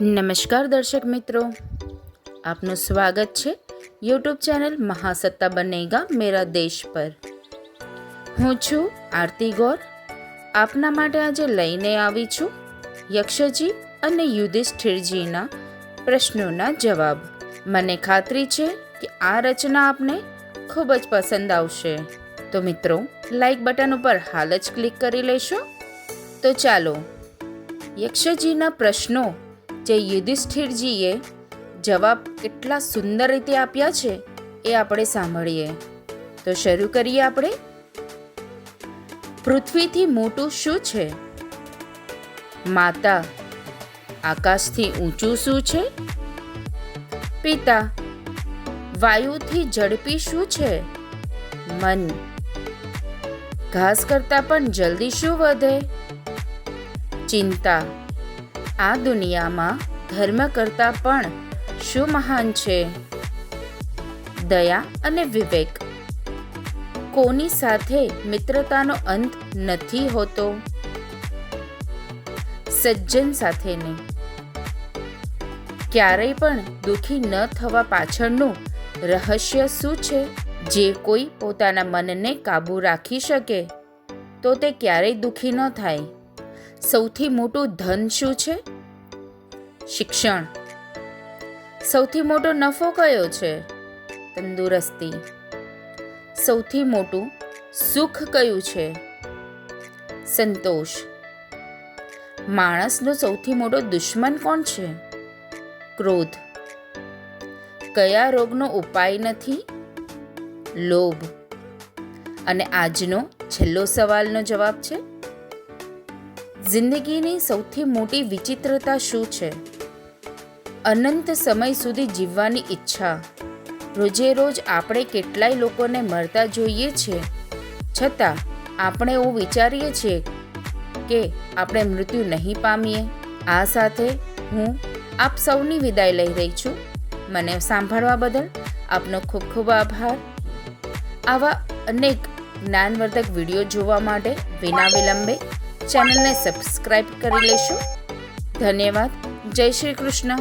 નમસ્કાર દર્શક મિત્રો. આપનું સ્વાગત છે યુટ્યુબ ચેનલ મહાસત્તા બનેગા મેરા દેશ પર. હું છું આરતી ગૌર. આપના માટે આજે લઈને આવી છું યક્ષજી અને યુધિષ્ઠિરજીના પ્રશ્નોના જવાબ. મને ખાતરી છે કે આ રચના આપને ખૂબ જ પસંદ આવશે. તો મિત્રો લાઈક બટન ઉપર હાલ જ ક્લિક કરી લેશો. તો ચાલો, યક્ષજીના પ્રશ્નો જે યુધિષ્ઠિરજીએ જવાબ કેટલા સુંદર રીતે આપ્યા છે એ આપણે સાંભળીએ. તો શરૂ કરીએ આપણે. પૃથ્વીથી મોટું શું છે? માતા, આકાશથી ઊંચું શું છે? પિતા, વાયુથી ઝડપી શું છે? મન, ઘાસ કરતાં પણ જલ્દી શું વધે? ચિંતા આ દુનિયામાં ધર્મ કરતાં પણ શું મહાન છે. દયા અને વિવેક. કોની સાથે મિત્રતાનો અંત નથી હોતો? સજ્જન સાથેની. ક્યારેય પણ દુઃખી ન થવા પાછળનું રહસ્ય શું છે? જે કોઈ પોતાના મનને કાબૂ રાખી શકે, તો તે ક્યારેય દુખી ન થાય. સૌથી મોટું ધન શું છે? શિક્ષણ. સૌથી મોટો નફો કયો છે? તંદુરસ્તી. સૌથી મોટું સુખ કયું છે? સંતોષ. માણસનો સૌથી મોટો દુશ્મન કોણ છે? ક્રોધ. કયા રોગનો ઉપાય નથી? લોભ. અને આજનો છેલ્લો સવાલનો જવાબ છે? જિંદગીની સૌથી મોટી વિચિત્રતા શું છે? અનંત સમય સુધી જીવવાની ઈચ્છા. રોજે રોજ આપણે કેટલાય લોકોને મળતા જોઈએ છીએ. છતાં, આપણે એવું વિચારીએ છીએ કે આપણે મૃત્યુ નહીં પામીએ. આ સાથે હું આપ સૌની વિદાય લઈ રહી છું. મને સાંભળવા બદલ આપનો ખૂબ ખૂબ આભાર. આવા અનેક જ્ઞાનવર્ધક વીડિયો જોવા માટે વિના વિલંબે ચેનલને સબસ્ક્રાઈબ કરી લેશો. ધન્યવાદ. જય શ્રી કૃષ્ણ.